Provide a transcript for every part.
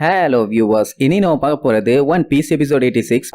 Hello viewers இனி நம்ம பார்க்க போகிறது One Piece episode eighty six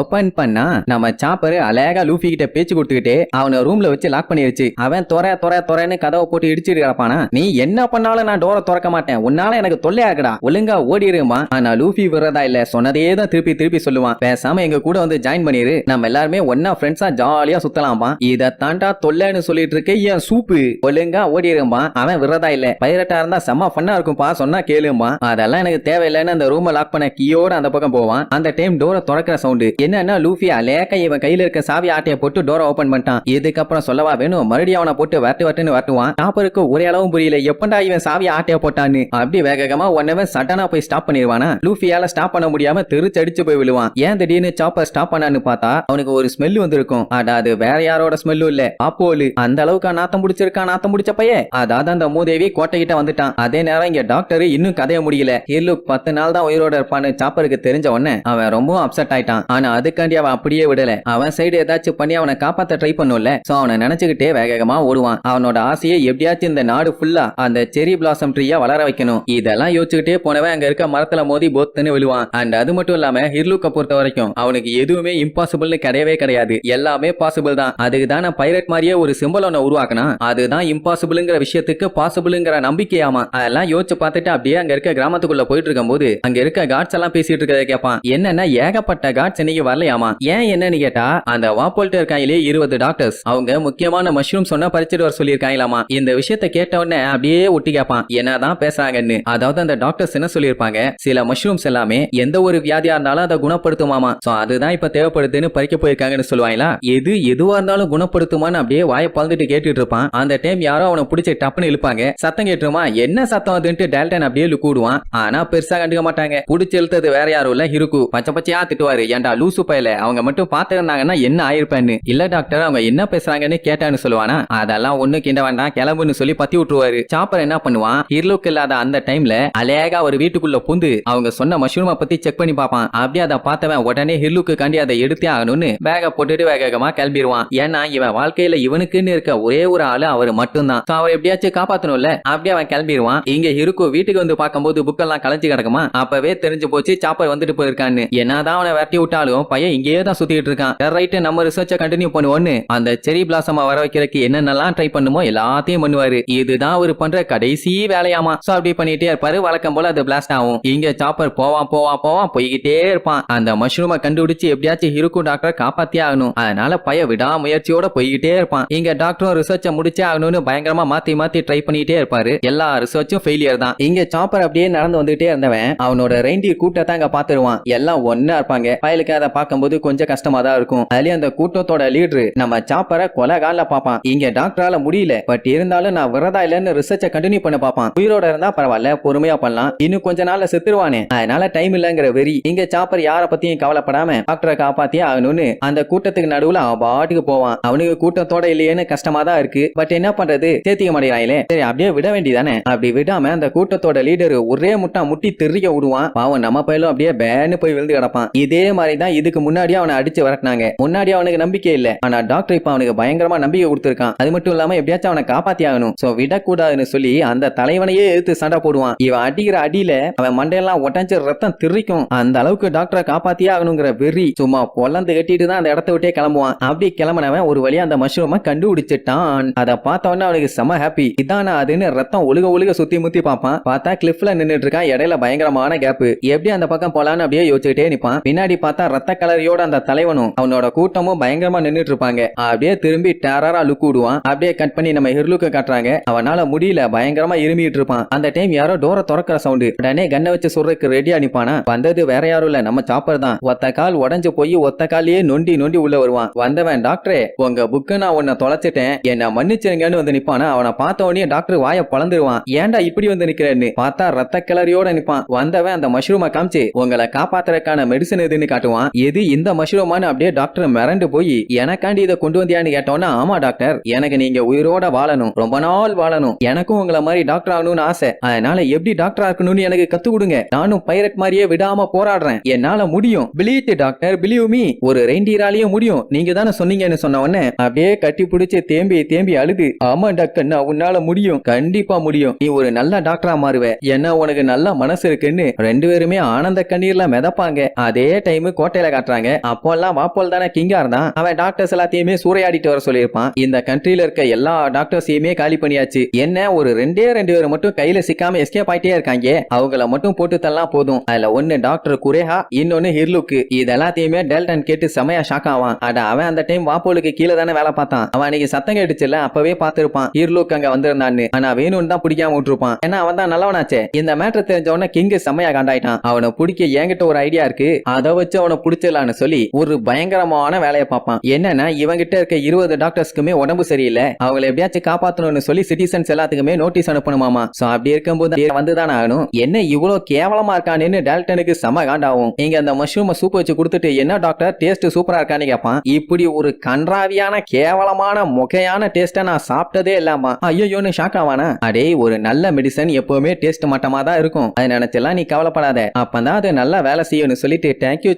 open பண்ணா நம்ம சாப்பர் அழகா லூஃபி கிட்ட பேச்சு கொடுத்துக்கிட்டு அவனை ரூம்ல வச்சு லாக் பண்ணிருச்சு அவன் தொற தொற துறைன்னு கதவை போட்டு இடிச்சிட்டு கிடப்பானா? நீ என்ன பண்ணாலும் நான் டோரை திறக்க மாட்டேன். உன்னால எனக்கு தொல்லையா இருக்கடா ஒழுங்கா ஓடிடுமா ஆனா லூஃபி விடுறதா இல்ல. சொன்னதே தான் திருப்பி திருப்பி சொல்லுவான். பேசாம எங்க கூட வந்து ஜாயின் பண்ணிரு. நம்ம எல்லாருமே ஒன்னா ஃப்ரெண்ட்ஸா ஜாலியா சுத்தலாமா இதை தாண்டா தொல்லைன்னு சொல்லிட்டு இருக்க என் சூப்பு. ஒழுங்கா ஓடிடுமா அவன் விடுறதா இல்ல. பைரட்டா இருந்தா செம்ம ஃபன்னா இருக்கும்பா. சொன்னா கேளுமா அதெல்லாம் எனக்கு தேவையில்லைன்னு அந்த ரூமை லாக் பண்ண கீயோட அந்த பக்கம் போவான். அந்த டைம் டோரை திறக்கிற சவுண்டு என்னன்னா லூஃபி அலேக்க இவன் கையில இருக்க சாவி ஆட்டையை போட்டு டோரை ஓபன் பண்ணிட்டான். இதுக்கப்புறம் சொல்லவா வேணும் மறுபடியும் அவனை போட்டு வரட்டு வரட்டுன்னு வரட்டுவான். டாப்பருக்கு ஒரே அளவும் புரியல. எப்பண்டா இவன் சாவி ஆட்டையை போட்டான்னு? அப்படி வேகமா ஒன்னவன் சடனா போய் ஸ்டாப் பண்ணிடுவானா? லூஃபியால ஸ்டாப் பண்ண முடியாம தெரிச்சடிச்சு போய் விழுவான். ஏன் திடீர்னு சாப்பர் ஸ்டாப் பண்ணான்னு பார்த்தா அவனுக்கு ஒரு ஸ்மெல் வந்திருக்கும். அட அது வேற யாரோட ஸ்மெல்லும் இல்ல. அப்போலு அந்த அளவுக்கு நாத்தம் பிடிச்சிருக்கா நாத்தம் பிடிச்ச பைய அதாவது அந்த மூதேவி கோட்டைகிட்ட வந்துட்டான். அதே நேரம் இங்க டாக்டர் இன்னும் கதைய முடியல. இல்லு பத்து நாள் தான் உயிரோட இருப்பான்னு சாப்பருக்கு தெரிஞ்ச உடனே அவன் ரொம்ப அப்செட் ஆயிட்டான். ஆனா அதுக்காண்டி அவன் அப்படியே விடல. அவன் சைடு ஏதாச்சும் பண்ணி அவனை காப்பாத்த ட்ரை பண்ணும்ல. சோ அவனை நினைச்சுக்கிட்டே வேகமா ஓடுவான். அவனோட ஆசையை எப்படியாச்சும் இந்த நாடு ஃபுல்லா அந்த செரி பிளாசம் ட்ரீயா வளர வைக்கணும். இதெல்லாம் யோசிச்சுக்கிட்டே போனவன் அங்க இருக்க மரத்துல மோதி போத்துன்னு விழுவான். அண்ட் அது மட்டும் இல்லாம ஹிர்லுக்க பொறுத்த வரைக்கும் அவனுக்கு எதுவுமே இம்பாசிபிள்னு கிடையவே கிடையாது. எல்லாமே பாசிபிள் தான். அதுக்கு தான் நான் பைரட் மாதிரியே ஒரு சிம்பிள் ஒன்னு உருவாக்கினா அதுதான் இம்பாசிபிள்ங்கிற விஷயத்துக்கு பாசிபிள்ங்கிற நம்பிக்கையாமா? அதெல்லாம் யோசிச்சு பார்த்துட்டு அப்படியே அங்க இருக்க கிராமத்துக்குள்ள போயிட்டு இருக்கும்போது அங்க இருக்க காட்ஸ் எல்லாம் பேசிட்டு இருக்கதை கேட்பான் என்னன்னா ஏகப்பட்ட காட்ஸ் இன்னைக்கு வரலையாமா? ஏன் என்னன்னு கேட்டா அந்த வாப்போல்ட்டு இருக்காங்களே இருபது டாக்டர்ஸ் அவங்க முக்கியமான மஷ்ரூம் சொன்னா பறிச்சுட்டு வர சொல்லியிருக்காங்களாமா? இந்த விஷயத்த கேட்ட உடனே அப்படியே ஒட்டி கேட்பான் என்னதான் பேசுறாங்கன்னு. அதாவது அந்த டாக்டர்ஸ் என்ன சொல்லியிருப்பாங்க? சில மஷ்ரூம்ஸ் எல்லாமே எந்த ஒரு வியாதியா இருந்தாலும் அதை குணப்படுத்துமாமா. சோ அதுதான் இப்ப தேவைப்படுதுன்னு பறிக்க போயிருக்காங்கன்னு சொல்லுவாங்களா? எது எதுவா இருந்தாலும் குணப்படுத்துமான்னு அப்படியே வாயை பழந்துட்டு கேட்டுட்டு இருப்பான். அந்த டைம் யாரோ அவனை பிடிச்சி டப்புன்னு இழுப்பாங்க. சத்தம் கேட்டுருமா? என்ன சத்தம் அதுன்ட்டு டேல்டன் அப்படியே லுக்கு விடுவான். ஆனா பெருசா கண்டுக்க மாட்டாங்க. பிடிச்சி இழுத்தது வேற யாரும் இல்ல. இருக்கு. பச்சை பச்சையா திட்டுவாரு. ஏன்டா லூசு பயல அவங்க மட்டும் பாத்துருந்தாங்கன்னா என்ன ஆயிருப்பேன்னு? இல்ல டாக்டர் அவங்க என்ன பேசுறாங்கன்னு கேட்டான்னு சொல்லுவானா? அதெல்லாம் ஒண்ணு கிண்ட வேண்டாம். கிளம்புன்னு சொல்லி பத்தி விட்டுருவாரு. சாப்பர் என்ன பண்ணுவான்? ஹிர்லுக்கு இல்லாத அந்த டைம்ல அழகா ஒரு வீட்டுக்குள்ள புந்து அவங்க சொன்ன மஷ்ரூமை பத்தி செக் பண்ணி பார்ப்பான். அப்படியே அதை பார்த்தவன் உடனே ஹில்லுக்கு காண்டி அதை எடுத்தே ஆகணும்னு பேக போட்டுட்டு வேகமா கிளம்பிடுவான் ஏன்னா இவன் வாழ்க்கையில இவனுக்குன்னு இருக்க ஒரே ஒரு ஆளு அவர் மட்டும்தான். அவர் எப்படியாச்சும் காப்பாத்தணும்ல. அப்படியே அவன் கிளம்பிடுவான் இங்க இருக்கு வீட்டுக்கு வந்து பார்க்கும்போது புக்கெல்லாம் கலைஞ்சு கிடக்குமா? அப்பவே தெரிஞ்சு போச்சு சாப்பர் வந்துட்டு போயிருக்கான்னு. என்னதான் அவனை விரட்டி விட்டாலும் பையன் இங்கேயே தான் சுத்திட்டு இருக்கான். ரைட்டு நம்ம ரிசர்ச்சை கண்டினியூ பண்ணுவோன்னு அந்த செரி பிளாசமா வர வைக்கிறதுக்கு என்னென்னலாம் ட்ரை பண்ணுமோ எல்லாத்தையும் பண்ணுவாரு. இதுதான் அவர் பண்ற கடைசி வேலையாமா. சோ அப்படி பண்ணிட்டே இருப்பாரு. வழக்கம் போல அது பிளாஸ்ட் ஆகும். இங்க சாப்பர் போவான் போவான் போவான் போய்கிட்டே இருப்பான். அந்த மஷ்ரூமை கண்டுபிடிச்சு எப்படியாச்சும் இருக்கும் டாக்டர் காப்பாத்தியே ஆகணும். அதனால பைய விடாமுயற்சியோட போய்கிட்டே இருப்பான். இங்க டாக்டரும் ரிசர்ச்சை முடிச்சே ஆகணும்னு பயங்கரமா மாத்தி மாத்தி ட்ரை பண்ணிட்டே இருப்பாரு. எல்லா ரிசர்ச்சும் ஃபெயிலியர் தான். இங்க சாப்பர் அப்படியே நடந்து வந்துட்டே இருந்தவன் அவனோட ரெயின்டியர் கூட்டத்தை அங்க பாத்துருவான். எல்லாம் ஒன்னா இருப்பாங்க. பயலுக்கு அதை பார்க்கும்போது கொஞ்சம் கஷ்டமா தான் இருக்கும். அதுலயும் அந்த கூட்டத்தோட லீடரு நம்ம சாப்பரை கொலை கால பாப்பான் இங்க டாக்டரால முடியல. பட் இருந்தாலும் நான் விரதா இல்லன்னு ரிசர்ச்சை கண்டினியூ பண்ண பாப்பான் உயிரோட இருந்தா பரவாயில்ல பொறுமையா பண்ணலாம். இன்னும் கொஞ்ச நாள்ல செத்துருவானே. அதனால டைம் இல்லங்கிற வெறி. இங்க சாப்பர் யார பத்தியும் கவலைப்படாம டாக்டரை காப்பாத்தியே ஆகணும்னு அந்த கூட்டத்துக்கு நடுவுல அவன் பாட்டுக்கு போவான். அவனுக்கு கூட்டத்தோட இல்லையேன்னு கஷ்டமா தான் இருக்கு. பட் என்ன பண்றது? சேர்த்திக்க மாட்டேங்கிறாங்களே. சரி அப்படியே விட வேண்டியதானே? அப்படி விடாம அந்த கூட்டத்தோட லீடர் ஒரே முட்டா முட்டி தெறிக்க விடுவான். பாவம் நம்ம பயிலும் அப்படியே பேன்னு போய் விழுந்து கிடப்பான். இதே மாதிரி தான் இதுக்கு முன்னாடி அவனை அடிச்சு வரட்டினாங்க. முன்னாடி அவனுக்கு நம்பிக்கை இல்ல. ஆனா டாக்டர் இப்ப அவனுக்கு பயங்கரமா நம்பிக்கை கொடுத்திருக்கான். அது மட்டும் இல்லாம எப்படியாச்சும் அவனை காப்பாத்தி ஆகணும் சோ விடக்கூடாதுன்னு சொல்லி அந்த தலைவனையே எடுத்து சண்டை போடுவான். இவன் அடிக்கிற அடியில அவன் மண்டையெல்லாம் உடஞ்சு ரத்தம் திரிக்கும். அந்த அளவுக்கு டாக்டரை காப்பாத்தியே ஆகணுங்கிற வெறி சும்மா பொலந்து கட்டிட்டு தான் அந்த இடத்த விட்டே கிளம்புவான். அப்படி கிளம்பினவன் ஒரு வழியா அந்த மஷ்ரூமை கண்டுபிடிச்சிட்டான். அதை பார்த்த அவனுக்கு செம ஹாப்பி இதானா அதுன்னு ரத்தம் ஒழுக ஒழுக சுத்தி முத்தி பார்ப்பான். பார்த்தா கிளிஃப்ல நின்றுட்டு இருக்கான். இடையில பயங்கரமான கேப் எப்படி அந்த பக்கம் போலான்னு அப்படியே யோசிச்சுட்டே நிப்பான். பின்னாடி பார்த்தா ரத்த கலரியோட அந்த தலைவனும் அவனோட கூட்டமும் பயங்கரமா நின்னுட்டு இருப்பாங்க அப்படியே திரும்பி டேரரா லுக் விடுவான். அப்படியே கட் பண்ணி நம்ம ஹிர்லுக்க காட்டுறாங்க. அவனால முடியல பயங்கரமா இருமிட்டு இருப்பான் அந்த டைம் யாரோ டோர திறக்கிற சவுண்டு உடனே கண்ணை வச்சு சொல்றதுக்கு ரெடியா நிப்பானா? வந்தது வேற யாரும் இல்ல நம்ம சாப்பர் தான். ஒத்த கால் உடஞ்சு போய் ஒத்த காலையே நொண்டி நொண்டி உள்ள வருவான். வந்தவன் டாக்டரே உங்க புக்கு நான் உன்னை தொலைச்சிட்டேன். என்ன மன்னிச்சிருங்கன்னு வந்து நிப்பானா? அவனை பார்த்த உடனே டாக்டர் வாய பழந்துருவான். ஏன்டா இப்படி வந்து நிக்கிறேன்னு? பார்த்தா ரத்த கிளறியோட நிப்பான். வந்தவன் அந்த மஷ்ரூமை காமிச்சு உங்களை காப்பாத்துறதுக்கான மெடிசன் எதுன்னு காட்டுவான். எது இந்த மஷ்ரூமான்னு அப்படியே டாக்டர் மிரண்டு போய் எனக்காண்டி இதை கொண்டு வந்தியான்னு கேட்டோன்னா ஆமா டாக்டர். எனக்கு நீங்க உயிரோட வாழணும். ரொம்ப நாள் வாழணும். எனக்கும் உங்களை மாதிரி டாக்டர் ஆகணும்னு ஆசை. அதனால எப்படி டாக்டர் இருக்கணும்னு எனக்கு கத்து கொடுங்க. நானும் பைரட் மாதிரியே விடாம போராடுறேன். என்னால முடியும். பிலீட் டாக்டர் பிலீவ் மீ ஒரு ரெண்டீராலையும் முடியும். நீங்க தானே சொன்னீங்கன்னு சொன்ன உடனே அப்படியே கட்டி பிடிச்சி தேம்பி தேம்பி அழுது. ஆமா டாக்டர் நான் உன்னால முடியும். கண்டிப்பா முடியும். நீ ஒரு நல்ல டாக்டரா மாறுவ. என்ன உனக்கு நல்ல மனசு இருக்குன்னு ரெண்டு பேருமே ஆனந்த கண்ணீர்ல மிதப்பாங்க. அதே டைம் கோட்டையில காட்டுறாங்க. அப்போல்லாம் வாப்போல் தானே கிங்கா இருந்தான். அவன் டாக்டர்ஸ் எல்லாத்தையுமே சூறையாடிட்டு வர சொல்லியிருப்பான். இந்த கண்ட்ரில இருக்க எல்லா டாக்டர்ஸையுமே காலி பண்ணியாச்சு. என்ன ஒரு ரெண்டே ரெண்டு பேர் மட்டும் கையில சிக்காம எஸ்கேப் ஆயிட்டே இருக்காங்க? அவங்கள மட்டும் போட்டு தள்ளலாம் போதும். அதுல ஒன்னு டாக்டர் குரேஹா இன்னொன்னு ஹிர்லுக்கு. இது எல்லாத்தையுமே டெல்டன் கேட்டு செமையா ஷாக் ஆவான். அட அவன் அந்த டைம் வாப்போலுக்கு கீழே தானே வேலை பார்த்தான். அவன் அன்னைக்கு சத்தம் கேட்டுச்சுல அப்பவே பார்த்திருப்பான். ஹிர்லுக் அங்க வந்திருந்தான்னு. ஆனா வேணும்னு தான் பிடிக்காம விட்டுருப்பான். ஏன்னா அவன் தான் நல்லவனாச்சே. இந்த மேட்டர் தெரிஞ்ச உடனே கிங்கு செமையா காண்டாயிட்டான். அவனை பிடிக்க என்கிட்ட ஒரு ஐடியா இருக்கு. அதை வச்சு அவனை பிடிச்சிடலான்னு சொல்லி ஒரு பயங்கரமான வேலையை பார்ப்பான். என்னன்னா இவங்கிட்ட இருக்க இருபது டாக்டர்ஸ்க்குமே உடம்பு சரியில்லை. அவங்களை எப்படியாச்சும் காப்பாத்தணும்னு சொல்லி சிட்டிசன்ஸ் எல்லாத்துக்குமே நோட்டீஸ் அனுப்பணுமாமா. சோ அப்படி இருக்கும்போது வந்துதான் ஆகணும். என்ன இவ்வளவு கேவலமா இருக்கானுன்னு டேல்டனுக்கு செம காண்டாகும். இங்க அந்த மஷ்ரூம் சூப் வச்சு கொடுத்துட்டு என்ன டாக்டர் டேஸ்ட் சூப்பரா இருக்கான்னு கேட்பான் இப்படி ஒரு கன்றாவியான கேவலமான முகையான டேஸ்ட நான் சாப்பிட்டதே இல்லாமா ஐயோன்னு ஷாக் ஆவானா? அடே ஒரு நல்ல மெடிசன் எப்பவுமே டேஸ்ட் மட்டமா தான் இருக்கும். அதை நினைச்செல்லாம் நீ கவலைப்படாத. அப்பதான் அது நல்லா வேலை செய்யும்னு சொல்லிட்டு தேங்க்யூ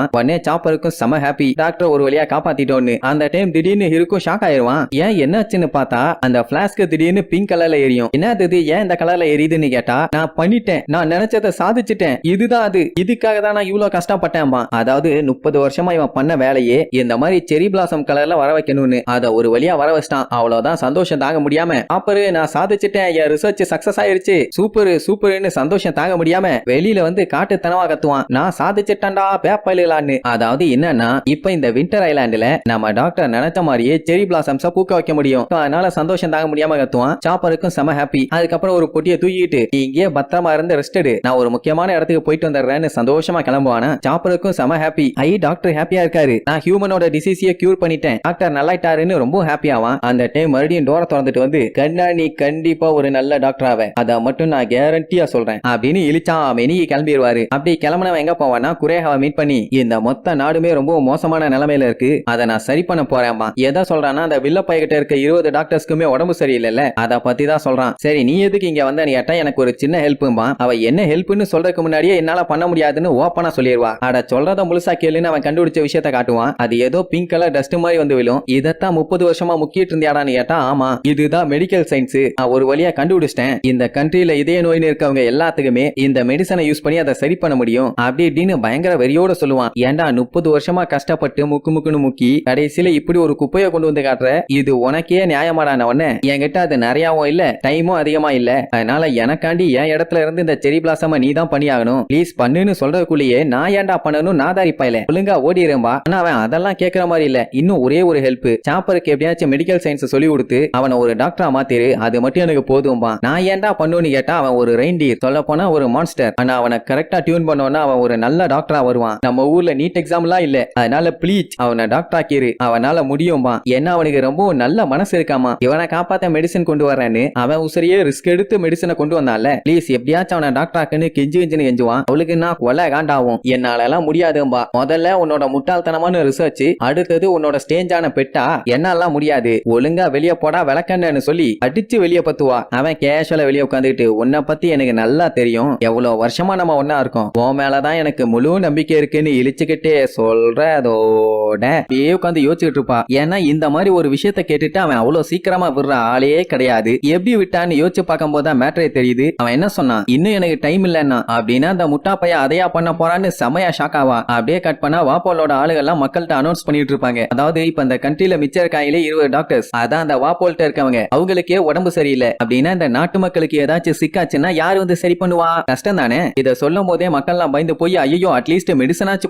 போவான் உடனே சாப்பருக்கும் செம ஹாப்பி டாக்டர் ஒரு வழியா காப்பாத்திட்டோன்னு. அந்த டைம் திடீர்னு இருக்கும் ஷாக் ஆயிருவான் ஏன் என்னாச்சுன்னு பார்த்தா அந்த பிளாஸ்க் திடீர்னு பிங்க் கலர்ல எரியும். என்ன அது ஏன் இந்த கலர்ல எரியுதுன்னு கேட்டா நான் பண்ணிட்டேன். நான் நினைச்சதை சாதிச்சிட்டேன். இதுதான் அது. இதுக்காக தான் நான் இவ்வளவு கஷ்டப்பட்டேன்பா அதாவது முப்பது வருஷமா இவன் பண்ண வேலையே இந்த மாதிரி செரி பிளாசம் கலர்ல வர வைக்கணும்னு. அத ஒரு வழியா வர வச்சிட்டான். அவ்வளவுதான் சந்தோஷம் தாங்க முடியாம. அப்புறம் நான் சாதிச்சிட்டேன். என் ரிசர்ச் சக்சஸ் ஆயிருச்சு. சூப்பர் சூப்பர்னு சந்தோஷம் தாங்க முடியாம வெளியில வந்து காட்டுத்தனமா கத்துவான். நான் சாதிச்சிட்டேன்டா பேப்பயிலான்னு அதாவது என்னன்னா இப்ப இந்த வின்டர் ஐலாண்டுல நம்ம டாக்டர் நினைச்ச மாதிரியே செரி பிளாசம்ஸ பூக்க வைக்க முடியும். அதனால சந்தோஷம் தாங்க முடியாம கத்துவான். சாப்பருக்கும் செம ஹாப்பி அதுக்கப்புறம் ஒரு பொட்டியை தூக்கிட்டு நீ இங்கேயே பத்திரமா இருந்து ரெஸ்ட் எடு. நான் ஒரு முக்கியமான இடத்துக்கு போயிட்டு வந்துடுறேன்னு சந்தோஷமா கிளம்புவானா? சாப்பருக்கும் செம ஹாப்பி ஐ டாக்டர் ஹாப்பியா இருக்காரு. நான் ஹியூமனோட டிசீஸிய கியூர் பண்ணிட்டேன். டாக்டர் நல்லாயிட்டாருன்னு ரொம்ப ஹாப்பியாவான் அந்த டைம் மறுபடியும் டோரை திறந்துட்டு வந்து கண்ணா நீ கண்டிப்பா ஒரு நல்ல டாக்டர் ஆவ. அதை மட்டும் நான் கேரண்டியா சொல்றேன். அப்படின்னு இழிச்சா மெனிக்கு கிளம்பிடுவாரு அப்படி கிளம்பினவன் எங்க போவான்னா குரேகாவை மீட் பண்ணி இந்த மொத்த நாடுமே ரொம்ப மோசமான நிலைமையில இருக்கு. அதை நான் சரி பண்ண போறேன்மா எதை சொல்றான்னா அந்த வில்ல பையகிட்ட இருக்க இருபது டாக்டர்ஸ்க்குமே உடம்பு சரியில்லைல்ல. அத பத்தி தான் சொல்றான். சரி நீ எதுக்கு இங்க வந்த? நீ கேட்டா எனக்கு ஒரு சின்ன ஹெல்ப்புமா அவ என்ன ஹெல்ப்னு சொல்றதுக்கு முன்னாடியே என்னால பண்ண முடியாதுன்னு ஓப்பனா சொல்லிடுவா அட சொல்றத முழுசா கேளுன்னு அவன் கண்டுபிடிச்ச விஷயத்த காட்டுவான். அது ஏதோ பிங்க் கலர் டஸ்ட் மாதிரி வந்து விழும். இதத்தான் முப்பது வருஷமா முக்கிட்டு இருந்தியாடான்னு கேட்டா ஆமா. இதுதான் மெடிக்கல் சயின்ஸ் நான் ஒரு வழியா கண்டுபிடிச்சிட்டேன். இந்த கண்ட்ரியில இதய நோயின்னு இருக்கவங்க எல்லாத்துக்குமே இந்த மெடிசனை யூஸ் பண்ணி அதை சரி பண்ண முடியும். அப்படி இப்படின்னு பயங்கர வெறியோட சொல்லுவான். ஏன்டா முப்பது வருஷமா கஷ்டப்பட்டு முக்கு முக்குன்னு முக்கி கடைசியில இப்படி ஒரு குப்பையை கொண்டு வந்து காட்டுற? இது உனக்கே நியாயமாடான உடனே என்கிட்ட அது நிறையாவும் இல்ல டைமும் அதிகமா இல்ல. அதனால எனக்காண்டி என் இடத்துல இருந்து இந்த செரி பிளாசம நீ தான் பண்ணியாகணும். ப்ளீஸ் பண்ணுன்னு சொல்றதுக்குள்ளேயே நான் ஏன்டா பண்ணணும் நாதாரி பையல ஒழுங்கா ஓடிடும்பா ஆனா அவன் அதெல்லாம் கேட்கற மாதிரி இல்ல. இன்னும் ஒரே ஒரு ஹெல்ப் சாப்பருக்கு எப்படியாச்சும் மெடிக்கல் சயின்ஸ் சொல்லி கொடுத்து அவனை ஒரு டாக்டரா மாத்திரு. அது மட்டும் எனக்கு போதும்பா. நான் ஏன்டா பண்ணுன்னு கேட்டா அவன் ஒரு ரெயின்டியர் சொல்ல போனா ஒரு மான்ஸ்டர் ஆனா அவனை கரெக்டா டியூன் பண்ணோன்னா அவன் ஒரு நல்ல டாக்டரா வருவான். நம்ம ஊர்ல நீட் எக்ஸாம்லாம் இல்ல. அதனால ப்ளீஸ் அவனை டாக்டர் ஆக்கிரு. அவனால முடியும்பா ஏன்னா அவனுக்கு ரொம்ப நல்ல மனசு இருக்காமா. இவனை காப்பாத்த மெடிசன் கொண்டு வரேன்னு அவன் உசரியே ரிஸ்க் எடுத்து மெடிசனை கொண்டு வந்தால ப்ளீஸ் எப்படியாச்சும் அவனை டாக்டர் ஆக்குன்னு கெஞ்சு கெஞ்சுன்னு கெஞ்சுவான் அவளுக்கு நான் கொலை காண்டாவும். என்னால எல்லாம் முடியாதும்பா. முதல்ல உன்னோட முட்டாள்தனமான ரிசர்ச் அடுத்தது உன்னோட ஸ்டேஞ்சான பெட்டா என்னாலாம் முடியாது. ஒழுங்கா வெளியே போடா விளக்கண்ணன்னு சொல்லி அடிச்சு வெளியே பத்துவா. அவன் கேஷுவலா வெளியே உட்காந்துக்கிட்டு உன்னை பத்தி எனக்கு நல்லா தெரியும். எவ்வளவு வருஷமா நம்ம ஒன்னா இருக்கோம். உன் மேலதான் எனக்கு முழு நம்பிக்கை இருக்குன்னு இழிச்சுக்கிட்டே சொல்றதோட அப்படியே உட்காந்து யோசிச்சுட்டு இருப்பான் ஏன்னா இந்த மாதிரி ஒரு விஷயத்த கேட்டுட்டு அவன் அவ்வளவு சீக்கிரமா விடுற ஆளே கிடையாது. எப்படி விட்டான்னு யோசிச்சு பார்க்கும்போது தான் மேட்டரே தெரியுது. அவன் என்ன சொன்னான்? இன்னும் எனக்கு டைம் இல்லைன்னா அப்படின்னா அந்த முட்டா பையன் அதையா பண்ண போறான்னு செமையா ஷாக் ஆவா. அப்படியே கட் பண்ணா வாப்போலோட ஆளுகள்லாம் மக்கள்கிட்ட அனௌன்ஸ் பண்ணிட்டு இருப்பாங்க அதாவது இப்ப இந்த கண்ட்ரில மிச்சம் இருக்காங்களே இருபது டாக்டர்ஸ் அதான் அந்த வாப்போல்ட்ட இருக்கவங்க. அவங்களுக்கே உடம்பு சரியில்லை. அப்படின்னா இந்த நாட்டு மக்களுக்கு ஏதாச்சும் சிக்காச்சுன்னா யார் வந்து சரி பண்ணுவா? கஷ்டம் தானே இத சொல்லும் போதே மக்கள்லாம் பயந்து போய் ஐயோ அட்லீஸ்ட்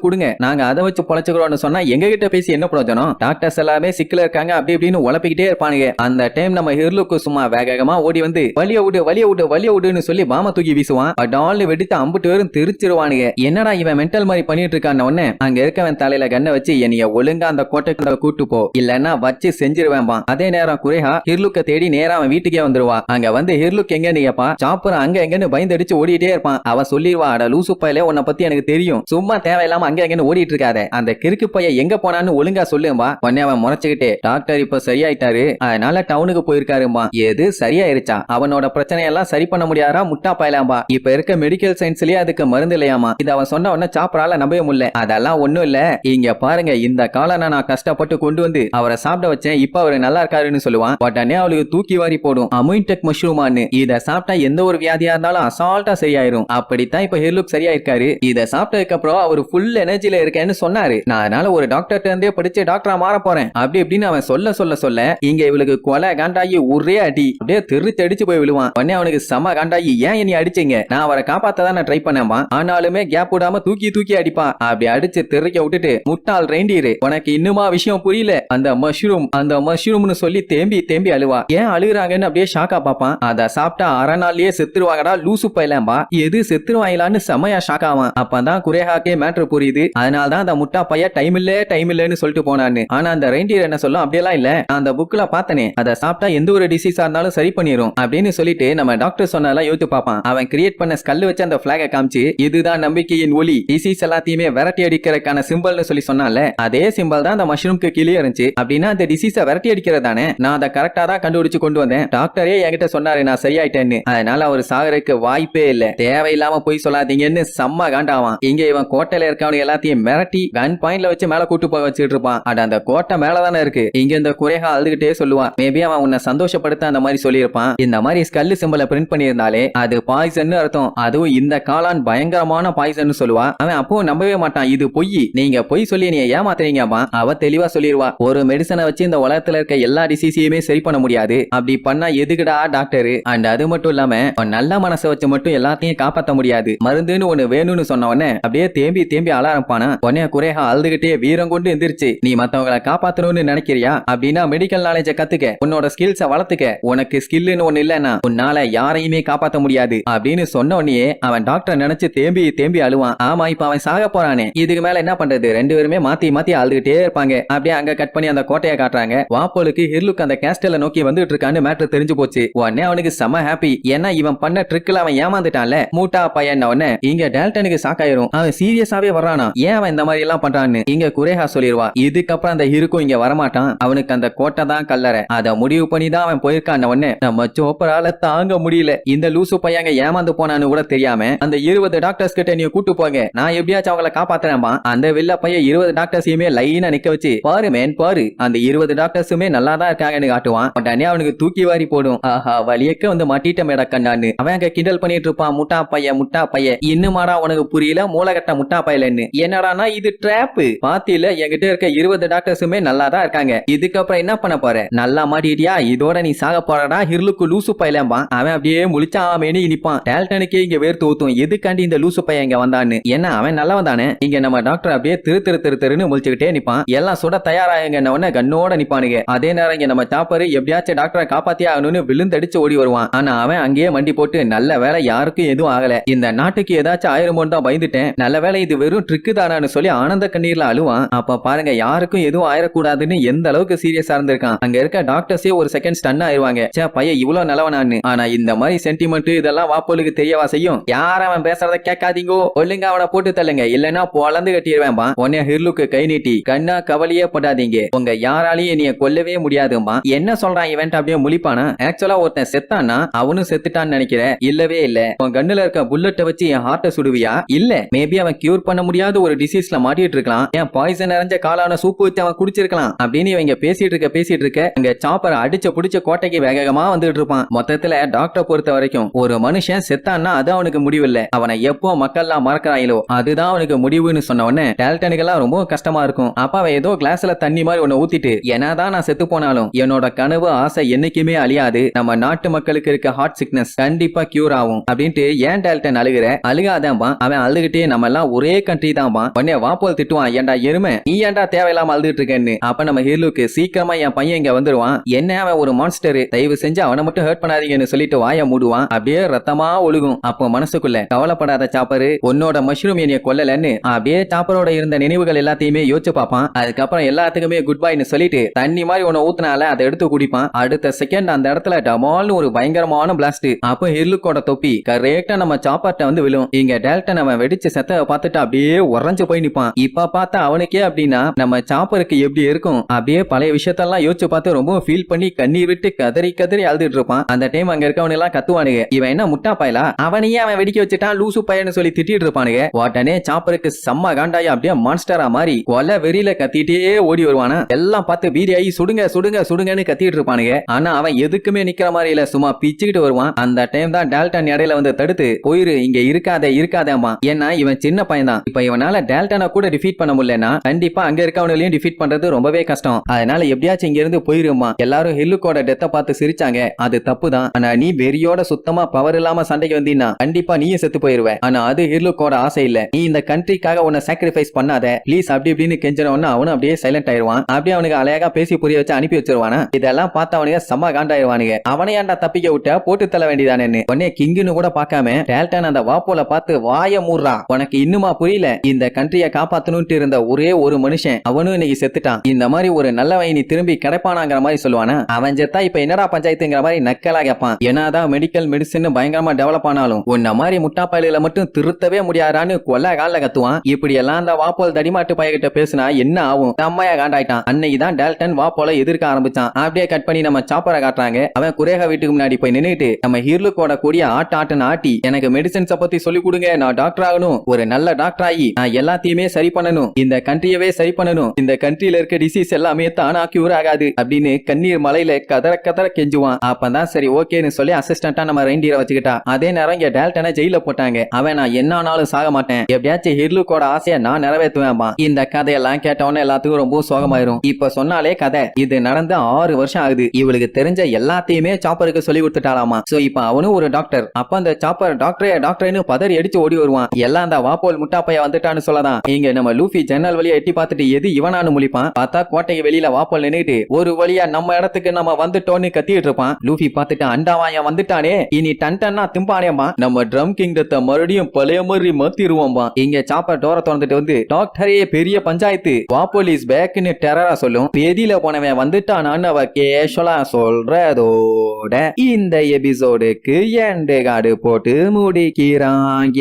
கொடுங்க. நாங்க அதை வச்சு பொழைச்சுக்கிறோம்னு சொன்னா எங்க கிட்ட பேசி என்ன பிரயோஜனம்? டாக்டர்ஸ் எல்லாமே சிக்கல இருக்காங்க அப்படி இப்படின்னு உழப்பிக்கிட்டே இருப்பானுங்க. அந்த டைம் நம்ம ஹிர்லுக்கு சும்மா வேகமா ஓடி வந்து வலிய விடு வலிய விடு வலிய விடுன்னு சொல்லி பாம தூக்கி வீசுவான். டால் வெடித்து அம்புட்டு பேரும் திருச்சிருவானுங்க. என்னடா இவன் மென்டல் மாதிரி பண்ணிட்டு இருக்கான உடனே அங்க இருக்கவன் தலையில கண்ணை வச்சு என்னைய ஒழுங்கா அந்த கோட்டைக்குள்ள கூட்டு போ. இல்லன்னா வச்சு செஞ்சிருவேன்பா. அதே நேரம் குறைஹா ஹிர்லுக்க தேடி நேரா அவன் வீட்டுக்கே வந்துருவா. அங்க வந்து ஹிர்லுக் எங்க நீங்கப்பா சாப்பர் அங்க எங்கன்னு பயந்து அடிச்சு ஓடிட்டே இருப்பான். அவன் சொல்லிடுவா அட லூசு பையலே உன்னை பத்தி எனக்கு தெரியும். சும்மா தேவையில்லாம அங்கே அங்க ஓடிட்டு இருக்காத அந்த கிறுக்கு பையன் எங்க போனான்னு ஒழுங்கா சொல்லுமா உடனே அவன் முறைச்சுக்கிட்டே டாக்டர் இப்ப சரியாயிட்டாரு. அதனால டவுனுக்கு போயிருக்காருமா எது சரியாயிருச்சா? அவனோட பிரச்சனையெல்லாம் சரி பண்ண முடியாதா? முட்டா பாயலாம்பா இப்ப இருக்க மெடிக்கல் சயின்ஸ்லயே அதுக்கு மருந்து இல்லையாமா இது அவன் சொன்ன உடனே சாப்பிடால நம்பவே முடியல. அதெல்லாம் ஒண்ணும் இல்ல. இங்க பாருங்க இந்த காலனை நான் கஷ்டப்பட்டு கொண்டு வந்து அவரை சாப்பிட வச்சேன். இப்ப அவரு நல்லா இருக்காருன்னு சொல்லுவான். உடனே அவளுக்கு தூக்கி வாரி போடும். அமுயின்டெக் மஷ்ரூமான்னு இதை சாப்பிட்டா எந்த ஒரு வியாதியா இருந்தாலும் அசால்ட்டா சரியாயிரும். அப்படித்தான் இப்ப ஹெர்லுக் சரியாயிருக்காரு. இதை சாப்பிட்டதுக்கு அப்புறம் அவர் ஃபுல் எனர்ஜியில இருக்கேன்னு சொன்னாரு. நான் அதனால ஒரு டாக்டர் இருந்தே படிச்சு டாக்டரா மாற போறேன். அப்படி இப்படின்னு அவன் சொல்ல சொல்ல சொல்ல இங்க இவளுக்கு கொலை காண்டாகி ஒரே அடி. அப்படியே தெரு தெடிச்சு போய் விழுவான். உடனே அவனுக்கு செம காண்டாகி ஏன் என்னை அடிச்சீங்க? நான் அவரை காப்பாத்த தான் நான் ட்ரை பண்ணேமா ஆனாலுமே கேப் விடாம தூக்கி தூக்கி அடிப்பான். அப்படி அடிச்சு தெருக்க விட்டுட்டு முட்டாள் ரெண்டிரு உனக்கு இன்னுமா விஷயம் புரியல? அந்த மஷ்ரூம் அந்த மஷ்ரூம்னு சொல்லி தேம்பி தேம்பி அழுவா. ஏன் அழுகுறாங்கன்னு அப்படியே ஷாக்கா பாப்பான் அதை சாப்பிட்டா அரை நாள்லயே செத்துருவாங்கடா லூசு பையலாம்பா எது செத்துருவாங்களான்னு செமையா ஷாக் ஆவான். அப்பதான் குரேஹாக்கே மேட்ரு புரியுது. அதனால தான் அந்த முட்டா பையன் டைம் இல்ல டைம் இல்லன்னு சொல்லிட்டு போனான்னு. ஆனா அந்த ரெயின்டியர் என்ன சொல்லும்? அப்படியெல்லாம் இல்ல. நான் அந்த புக்ல பார்த்தனே. அதை சாப்பிட்டா எந்த ஒரு டிசீஸா இருந்தாலும் சரி பண்ணிரும். அப்படின்னு சொல்லிட்டு நம்ம டாக்டர் சொன்னதெல்லாம் யோசித்து பார்ப்பான். அவன் கிரியேட் பண்ண ஸ்கல் வச்சு அந்த பிளாக காமிச்சு இதுதான் நம்பிக்கையின் ஒளி டிசீஸ் எல்லாத்தையுமே விரட்டி அடிக்கிறதுக்கான சிம்பிள்னு சொல்லி சொன்னால அதே சிம்பிள் தான் அந்த மஷ்ரூம்க்கு கீழே இருந்துச்சு. அப்படின்னா அந்த டிசீஸை விரட்டி அடிக்கிறது தானே? நான் அதை கரெக்டா தான் கண்டுபிடிச்சு கொண்டு வந்தேன். டாக்டரே என்கிட்ட சொன்னாரு நான் சரியாயிட்டேன்னு. அதனால அவர் சாகறதுக்கு வாய்ப்பே இல்ல. தேவையில்லாம போய் சொல்லாதீங்கன்னு செம்ம காண்டாவான். இங்க இவன் கோட்டையில அவனுக்கு எல்லாத்தையும் மிரட்டி கன் பாயிண்ட்ல வச்சு மேல கூட்டு போய் வச்சுட்டு இருப்பான். அட அந்த கோட்டை மேலதானே இருக்கு. இங்க இந்த குறைகா அழுதுகிட்டே சொல்லுவான். மேபி அவன் உன்னை சந்தோஷப்படுத்த அந்த மாதிரி சொல்லியிருப்பான். இந்த மாதிரி ஸ்கல்லு சிம்பிளை பிரிண்ட் பண்ணியிருந்தாலே அது பாய்சன் அர்த்தம். அதுவும் இந்த காளான் பயங்கரமான பாய்சன் சொல்லுவான் அவன் அப்பவும் நம்பவே மாட்டான். இது பொய். நீங்க பொய் சொல்லி நீ ஏமாத்துறீங்கம்மா அவ தெளிவா சொல்லிடுவா ஒரு மெடிசனை வச்சு இந்த உலகத்துல இருக்க எல்லா டிசீஸையுமே சரி பண்ண முடியாது. அப்படி பண்ணா எதுக்குடா டாக்டர் அண்ட் அது மட்டும் இல்லாம உன் நல்ல மனசை வச்சு மட்டும் எல்லாத்தையும் காப்பாற்ற முடியாது. மருந்துன்னு ஒண்ணு வேணும்னு சொன்ன உடனே அப்படியே தேம்பி தேம்பி அழ ஆரம்பிப்பானா உடனே குறையா அழுதுகிட்டே வீரம் கொண்டு எந்திரிச்சு நீ மத்தவங்களை காப்பாத்தணும்னு நினைக்கிறியா? அப்படின்னா மெடிக்கல் நாலேஜ கத்துக்க உன்னோட ஸ்கில்ஸ வளர்த்துக்க. உனக்கு ஸ்கில்லுன்னு ஒண்ணு இல்லைன்னா உன்னால யாரையுமே காப்பாத்த முடியாது. அப்படின்னு சொன்ன உடனே அவன் டாக்டர் நினைச்சு தேம்பி தேம்பி அழுவான். ஆமா இப்ப அவன் சாக போறானே. இதுக்கு மேல என்ன பண்றது? ரெண்டு பேருமே மாத்தி மாத்தி அழுதுகிட்டே இருப்பாங்க. அப்படியே அங்க கட் பண்ணி அந்த கோட்டையை காட்டுறாங்க. வாப்போலுக்கு ஹிர்லுக்கு அந்த கேஸ்டல்ல நோக்கி வந்துட்டு இருக்கான்னு மேட்டர் தெரிஞ்சு போச்சு. உடனே அவனுக்கு செம ஹாப்பி ஏன்னா இவன் பண்ண ட்ரிக்ல அவன் ஏமாந்துட்டான்ல. மூட்டா பையன் உடனே இங்க டேல்டனுக்கு சாக்காயிரும் அவன் சீரியஸாவே வர்றான். ஏன் அவன் இந்த மாதிரி எல்லாம் பண்றான்னு? இங்க குரேஹா சொல்லிடுவா இதுக்கப்புறம் அந்த இருக்கும் இங்க வரமாட்டான். அவனுக்கு அந்த கோட்டை தான் கல்லற. அத முடிவு பண்ணி தான் அவன் போயிருக்கான் உடனே. நம்ம சோப்பரால தாங்க முடியல. இந்த லூசு பையங்க ஏமாந்து போனான்னு கூட தெரியாம அந்த இருபது டாக்டர்ஸ் கிட்ட நீ கூட்டு போங்க. நான் எப்படியாச்சும் அவங்கள காப்பாத்துறேன்பா அந்த வில்ல பையன் இருபது டாக்டர்ஸையுமே லைனா நிக்க வச்சு பாரு மேன் பாரு. அந்த இருபது டாக்டர்ஸுமே நல்லா தான் இருக்காங்கன்னு காட்டுவான். உடனே அவனுக்கு தூக்கி வாரி போடும். ஆஹா வலியக்க வந்து மாட்டிட்ட மேட கண்ணான்னு. அவன் அங்க கிண்டல் பண்ணிட்டு இருப்பான். முட்டா பையன் முட்டா பையன். இன்னுமாடா உனக்கு புரியல? மூலகட்ட முட்டா பையலன்னு. என்னடானா இது ட்ராப் பாத்தியில என்கிட்ட இருக்க இருபது டாக்டர்ஸுமே நல்லா தான் இருக்காங்க. இதுக்கப்புறம் என்ன பண்ண போற? நல்லா மாட்டிட்டியா இதோட நீ சாக போறடா? ஹிர்லுக்கு லூசு பையலம்பா அவன் அப்படியே முழிச்சாமேனு இனிப்பான் டேல்டனுக்கே இங்க வேர்த்து ஊத்தும் எதுக்காண்டி இந்த லூசு பையன் இங்க வந்தான்னு? என்ன அவன் நல்லவன் தானே? இங்க நம்ம டாக்டர் அப்படியே திரு திரு திரு திருன்னு முழிச்சுக்கிட்டே நிப்பான். எல்லாம் சுட தயாராகுங்க உடனே கண்ணோட நிப்பானுங்க. அதே நேரம் இங்க நம்ம சாப்பரு எப்படியாச்சும் டாக்டரை காப்பாத்தியே ஆகணும்னு விழுந்தடிச்சு ஓடி வருவான். ஆனா அவன் அங்கேயே மண்டி போட்டு நல்ல வேலை யாருக்கும் எதுவும் ஆகல. இந்த நாட்டுக்கு ஏதாச்சும் ஆயிரமோன்னு தான் பயந்துட்டேன். நல்ல வேலை இது வெறும் ட்ரிக்கு தானான்னு சொல்லி ஆனந்த கண்ணீர்ல அழுவான். அப்ப பாருங்க யாருக்கும் எதுவும் ஆயிடக்கூடாதுன்னு எந்த அளவுக்கு சீரியஸா இருந்திருக்கான். அங்க இருக்க டாக்டர்ஸே ஒரு செகண்ட் ஸ்டன் ஆயிருவாங்க. சே பையன் இவ்வளவு நல்லவனான்னு. ஆனா இந்த மாதிரி சென்டிமெண்ட் இதெல்லாம் வாப்போலுக்கு தெரியவா செய்யும்? யார் அவன் பேசுறத கேட்காதீங்கோ. ஒழுங்கா அவனை போட்டு தள்ளுங்க. இல்லைன்னா பொழந்து கட்டிடுவேன்பா உன்னே ஹிர்லுக்கு கை நீட்டி கண்ணா கவலையே படாதீங்க. உங்க யாராலையும் என்னைய கொல்லவே முடியாதுமா என்ன சொல்றான் இவன்ட்டு அப்படியே முழிப்பானா? ஆக்சுவலா ஒருத்தன் செத்தானா அவனும் செத்துட்டான்னு நினைக்கிறேன். இல்லவே இல்ல. உன் கண்ணுல இருக்க புல்லட்டை வச்சு என் ஹார்ட்டை சுடுவியா? இல்ல. மேபி அவன் கியூர் பண்ண முடியும் முடியாத ஒரு டிசீஸ்ல மாட்டிட்டு இருக்கலாம். ஏன் பாய்சன் நிறைஞ்ச காலான சூப்பு வச்சு அவன் குடிச்சிருக்கலாம் அப்படின்னு இவங்க பேசிட்டு இருக்க பேசிட்டு இருக்க இங்க சாப்பர் அடிச்ச புடிச்ச கோட்டைக்கு வேகமா வந்துட்டு இருப்பான். மொத்தத்துல டாக்டர் பொறுத்த வரைக்கும் ஒரு மனுஷன் செத்தான்னா அது அவனுக்கு முடிவு இல்ல அவனை எப்போ மக்கள்லாம் மறக்கிறாங்களோ அதுதான் அவனுக்கு முடிவுன்னு சொன்ன உடனே டேல்டனுக்கெல்லாம் ரொம்ப கஷ்டமா இருக்கும். அப்ப அவன் ஏதோ கிளாஸ்ல தண்ணி மாதிரி ஒன்னு ஊத்திட்டு என்னதான் நான் செத்து போனாலும் என்னோட கனவு ஆசை என்னைக்குமே அழியாது. நம்ம நாட்டு மக்களுக்கு இருக்க ஹார்ட் சிக்னஸ் கண்டிப்பா கியூர் ஆகும். அப்படின்ட்டு ஏன் டேல்டன் அழுகுற? அழுகாதான்பா அவன் அழுகிட்டே நம்ம எல்லாம் ஒரே கண்ட்ரி தான் உடனே வாப்போல் திட்டுவான். ஏன்டா எருமை? நீ ஏன்டா தேவையில்லாம அழுதுட்டு இருக்கேன்னு அப்ப நம்ம ஹீலுக்கு சீக்கிரமா என் பையன் இங்க வந்துருவான். என்ன அவன் ஒரு மான்ஸ்டர் தயவு செஞ்சு அவனை மட்டும் ஹர்ட் பண்ணாதீங்கன்னு சொல்லிட்டு வாய மூடுவான். அப்படியே ரத்தமா ஒழுகும். அப்போ மனசுக்குள்ள கவலைப்படாத சாப்பரு உன்னோட மஷ்ரூம் என்னைய கொல்லலன்னு அப்படியே சாப்பரோட இருந்த நினைவுகள் எல்லாத்தையுமே யோசிச்சு பார்ப்பான். அதுக்கப்புறம் எல்லாத்துக்குமே குட் பைன்னு சொல்லிட்டு தண்ணி மாதிரி உன ஊத்துனால அதை எடுத்து குடிப்பான். அடுத்த செகண்ட் அந்த இடத்துல டமால்னு ஒரு பயங்கரமான பிளாஸ்ட் அப்போ ஹிர்லுக்கோட தொப்பி கரெக்டா நம்ம சாப்பாட்ட வந்து விழும். இங்க டேல்டன் அவன் வெடிச்சு செத்த பார்த்துட்டு அப்படியே அப்படியே உறைஞ்சு போய் நிப்பான். இப்ப பார்த்தா அவனுக்கே அப்படின்னா நம்ம சாப்பருக்கு எப்படி இருக்கும்? அப்படியே பழைய விஷயத்தெல்லாம் யோசிச்சு பார்த்து ரொம்ப ஃபீல் பண்ணி கண்ணீர் விட்டு கதறி கதறி அழுதுட்டு இருப்பான். அந்த டைம் அங்க இருக்கவன் எல்லாம் கத்துவானுங்க. இவன் என்ன முட்டா பயலா? அவனையே அவன் வெடிக்க வச்சுட்டான் லூசு பையன்னு சொல்லி திட்டிட்டு இருப்பானுங்க. உடனே சாப்பருக்கு செம்ம காண்டாயி அப்படியே மான்ஸ்டரா மாறி கொலை வெறியில கத்திட்டே ஓடி வருவானா? எல்லாம் பார்த்து வீரியாயி சுடுங்க சுடுங்க சுடுங்கன்னு கத்திட்டு இருப்பானுங்க. ஆனா அவன் எதுக்குமே நிக்கிற மாதிரி இல்ல. சும்மா பிச்சுக்கிட்டு வருவான். அந்த டைம் தான் டால்டன் இடையில வந்து தடுத்து போயிரு இங்க இருக்காத இருக்காதேம்மா. ஏன்னா இவன் சின்ன பையன் தான் இப்ப இவனால டேல்டானா கூட டிஃபீட் பண்ண முடியலன்னா கண்டிப்பா அங்க இருக்கவனையும் டிஃபீட் பண்றது ரொம்பவே கஷ்டம். அதனால எப்படியாச்சும் இங்க இருந்து போயிருமா? எல்லாரும் ஹில்லுக்கோட டெத்த பார்த்து சிரிச்சாங்க. அது தப்பு தான் ஆனா நீ வெறியோட சுத்தமா பவர் இல்லாம சண்டைக்கு வந்தீன்னா கண்டிப்பா நீயும் செத்து போயிருவ. ஆனா அது ஹில்லுக்கோட ஆசை இல்ல. நீ இந்த கண்ட்ரிக்காக உன்னை சாக்ரிஃபைஸ் பண்ணாத. ப்ளீஸ் அப்படி இப்படின்னு கெஞ்சனவன அவனும் அப்படியே சைலண்ட் ஆயிருவான். அப்படியே அவனுக்கு அழகா பேசி புரிய வச்சு அனுப்பி வச்சிருவானா? இதெல்லாம் பார்த்து அவனுக்கு செம்ம காண்டாயிருவானுங்க. அவனை ஏன்டா தப்பிக்க விட்ட? போட்டு தள்ள வேண்டியதானேன்னு. உடனே கிங்குன்னு கூட பார்க்காம டேல்டன் அந்த வாப்போல பார்த்து வாய மூடுறான் உனக்கு இன்னுமா புரியல? இந்த கண்ட்ரிய காப்பாத்தணும்ட்டு இருந்த ஒரே ஒரு மனுஷன் அவனும் இன்னைக்கு செத்துட்டான். இந்த மாதிரி ஒரு நல்ல நீ திரும்பி கிடைப்பானாங்கிற மாதிரி சொல்லுவானா? அவன் செத்தா இப்ப என்னடா பஞ்சாயத்துங்கிற மாதிரி நக்கலா கேட்பான் என்னதான் மெடிக்கல் மெடிசன் பயங்கரமா டெவலப் ஆனாலும் உன்ன மாதிரி முட்டாப்பாயில மட்டும் திருத்தவே முடியாதான்னு கொல்ல கால கத்துவான். இப்படி எல்லாம் அந்த வாப்போல் தடிமாட்டு பையகிட்ட பேசினா என்ன ஆகும்? செம்மையா காண்டாயிட்டான். அன்னைக்கு தான் டேல்டன் வாப்போல எதிர்க்க ஆரம்பிச்சான். அப்படியே கட் பண்ணி நம்ம சாப்பரை காட்டுறாங்க. அவன் குரேகா வீட்டுக்கு முன்னாடி போய் நின்னுட்டு நம்ம ஹீர்லுக்கோட கூடிய ஆட்ட ஆட்டுன்னு ஆட்டி எனக்கு மெடிசன்ஸ பத்தி சொல்லி கொடுங்க நான் டாக்டர் ஆகணும். ஒரு நல்ல டாக்டர் ஆகி நான் எல்லாத்தையுமே சரி பண்ணணும். இந்த கண்ட்ரியவே சரி பண்ணணும். இந்த கண்ட்ரியில இருக்க டிசீஸ் எல்லாமே தானா கியூர் ஆகாது அப்படின்னு கண்ணீர் மலையில கதற கதற கெஞ்சுவான். அப்பதான் சரி ஓகேன்னு சொல்லி அசிஸ்டண்டா நம்ம ரெயின்டியரை வச்சுக்கிட்டா. அதே நேரம் இங்க டேல்டனை ஜெயில போட்டாங்க. அவன் நான் என்ன ஆனாலும் சாக மாட்டேன். எப்படியாச்சும் ஹிர்லுக்கோட ஆசையை நான் நிறைவேற்றுவேன்பா இந்த கதையெல்லாம் கேட்டவொன்னே எல்லாத்துக்கும் ரொம்ப சோகமாயிரும். இப்ப சொன்னாலே கதை. இது நடந்து ஆறு வருஷம் ஆகுது. இவளுக்கு தெரிஞ்ச எல்லாத்தையுமே சாப்பருக்கு சொல்லி கொடுத்துட்டாலாமா சோ இப்ப அவனும் ஒரு டாக்டர் அப்ப அந்த சாப்பர் டாக்டரே டாக்டர்னு பதறி அடிச்சு ஓடி வருவான். எல்லாம் அந்த வாப்போல் முட்டாப்பைய வந்துட்டான்னு சொல்லதான். இங்க நம்ம லூஃபி ஜன்னல் வழியா எட்டி பார்த்துட்டு எது இவனானு முழிப்பான். பார்த்தா கோட்டைக்கு வெளியில வாப்போல் நின்னுட்டு ஒரு வழியா நம்ம இடத்துக்கு நம்ம வந்துட்டோம்னு கத்திட்டு இருப்பான். லூஃபி பார்த்துட்டு அண்டாவாயன் வந்துட்டானே. இனி டன் டன்னா திம்பானேமா நம்ம ட்ரம் கிங்டத்தை மறுபடியும் பழைய மாதிரி மாத்திருவோம்பா இங்க சாப்பர் டோர திறந்துட்டு வந்து டாக்டரே பெரிய பஞ்சாயத்து. வா போலீஸ் பேக்னு டெரரா சொல்லும். பெரியல போனவன் வந்துட்டானான்னு அவ கேஷுவலா சொல்றதோட இந்த எபிசோடுக்கு எண்டு காடு போட்டு முடிக்கிறாங்க.